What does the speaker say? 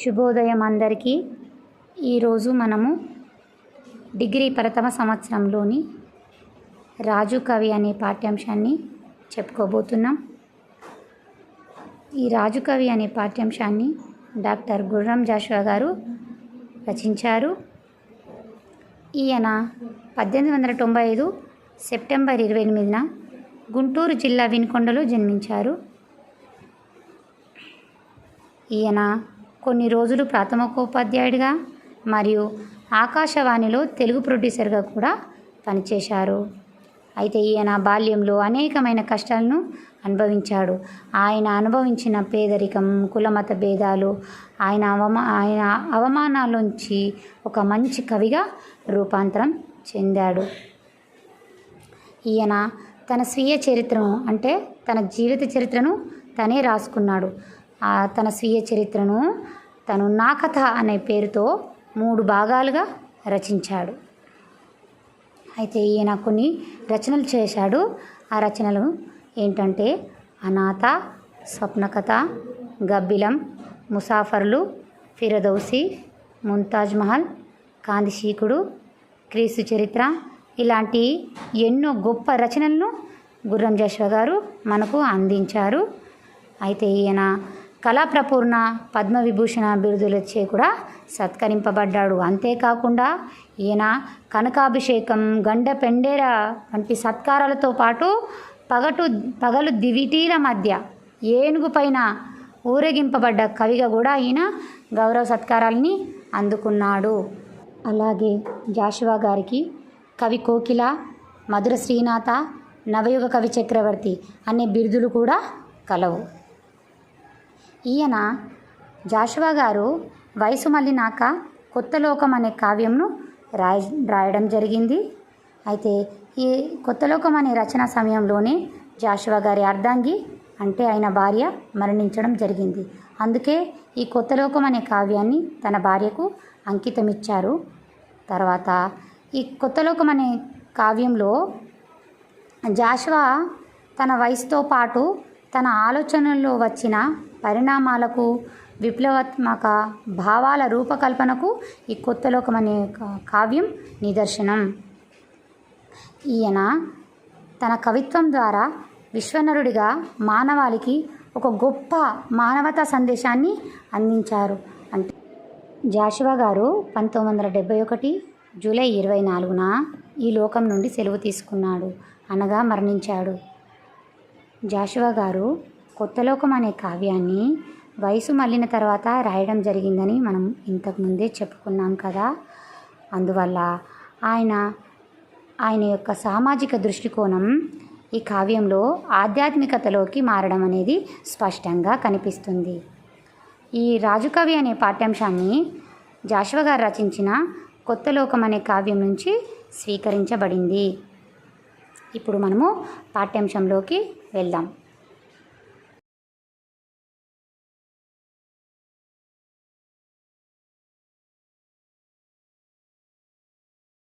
శుభోదయం అందరికీ. ఈరోజు మనము డిగ్రీ ప్రథమ సంవత్సరంలోని రాజు కవి అనే పాఠ్యాంశాన్ని చెప్పుకోబోతున్నాం. ఈ రాజు కవి అనే పాఠ్యాంశాన్ని డాక్టర్ గుర్రం జాషువా గారు రచించారు. ఈయన పద్దెనిమిది వందల తొంభై ఐదు సెప్టెంబర్ ఇరవై ఎనిమిదిన గుంటూరు జిల్లా వినుకొండలో జన్మించారు. ఈయన కొన్ని రోజులు ప్రాథమికోపాధ్యాయుడిగా మరియు ఆకాశవాణిలో తెలుగు ప్రొడ్యూసర్గా కూడా పనిచేశారు. అయితే ఈయన బాల్యంలో అనేకమైన కష్టాలను అనుభవించాడు. ఆయన అనుభవించిన పేదరికం కులమత భేదాలు ఆయన అవమా ఆయన అవమానాలోంచి ఒక మంచి కవిగా రూపాంతరం చెందాడు. ఈయన తన స్వీయ చరిత్రను అంటే తన జీవిత చరిత్రను తనే రాసుకున్నాడు. తన స్వీయ చరిత్రను తను నా కథ అనే పేరుతో మూడు భాగాలుగా రచించాడు. అయితే ఈయన కొన్ని రచనలు చేశాడు. ఆ రచనలు ఏంటంటే అనాథ స్వప్నకథ గబ్బిలం ముసాఫర్లు ఫిరదౌసి ముంతాజ్ మహల్ కాంతిశీకుడు క్రీస్తు చరిత్ర ఇలాంటి ఎన్నో గొప్ప రచనలను గుర్రం జశ్వ గారు మనకు అందించారు. అయితే ఈయన కళాప్రపూర్ణ పద్మవిభూషణ బిరుదులొచ్చే కూడా సత్కరింపబడ్డాడు. అంతేకాకుండా ఈయన కనకాభిషేకం గండ పెండేర వంటి సత్కారాలతో పాటు పగటు పగలు దివిటీల మధ్య ఏనుగు పైన ఊరేగింపబడ్డ కవిగా కూడా ఈయన గౌరవ సత్కారాలని అందుకున్నాడు. అలాగే జాషువా గారికి కవి కోకిల మధుర శ్రీనాథ నవయుగ కవి చక్రవర్తి అనే బిరుదులు కూడా కలవు. ఈయన జాషువా గారు వయసు మళ్ళినాక కొత్త లోకం అనే కావ్యంను రాయ రాయడం జరిగింది. అయితే ఈ కొత్త లోకం అనే రచన సమయంలోనే జాషువా గారి అర్ధాంగి అంటే ఆయన భార్య మరణించడం జరిగింది. అందుకే ఈ కొత్త లోకం అనే కావ్యాన్ని తన భార్యకు అంకితం ఇచ్చారు తర్వాత ఈ కొత్త లోకం అనే కావ్యంలో జాషువా తన వయసుతో పాటు తన ఆలోచనల్లో వచ్చిన పరిణామాలకు విప్లవాత్మక భావాల రూపకల్పనకు ఈ కొత్త లోకం అనే కావ్యం నిదర్శనం. ఈయన తన కవిత్వం ద్వారా విశ్వనరుడిగా మానవాళికి ఒక గొప్ప మానవతా సందేశాన్ని అందించారు. అంటే జాషువా గారు పంతొమ్మిది వందల డెబ్బై ఒకటి జూలై ఇరవై నాలుగున ఈ లోకం నుండి సెలవు తీసుకున్నాడు అనగా మరణించాడు. జాషువా గారు కొత్తలోకం అనే కావ్యాన్ని వయసు మళ్ళిన తర్వాత రాయడం జరిగిందని మనం ఇంతకు ముందే చెప్పుకున్నాం కదా. అందువల్ల ఆయన ఆయన యొక్క సామాజిక దృష్టికోణం ఈ కావ్యంలో ఆధ్యాత్మికతలోకి మారడం అనేది స్పష్టంగా కనిపిస్తుంది. ఈ రాజుకవి అనే పాఠ్యాంశాన్ని జాషువ గారు రచించిన కొత్త లోకం అనే కావ్యం నుంచి స్వీకరించబడింది. ఇప్పుడు మనము పాఠ్యాంశంలోకి వెళ్దాం.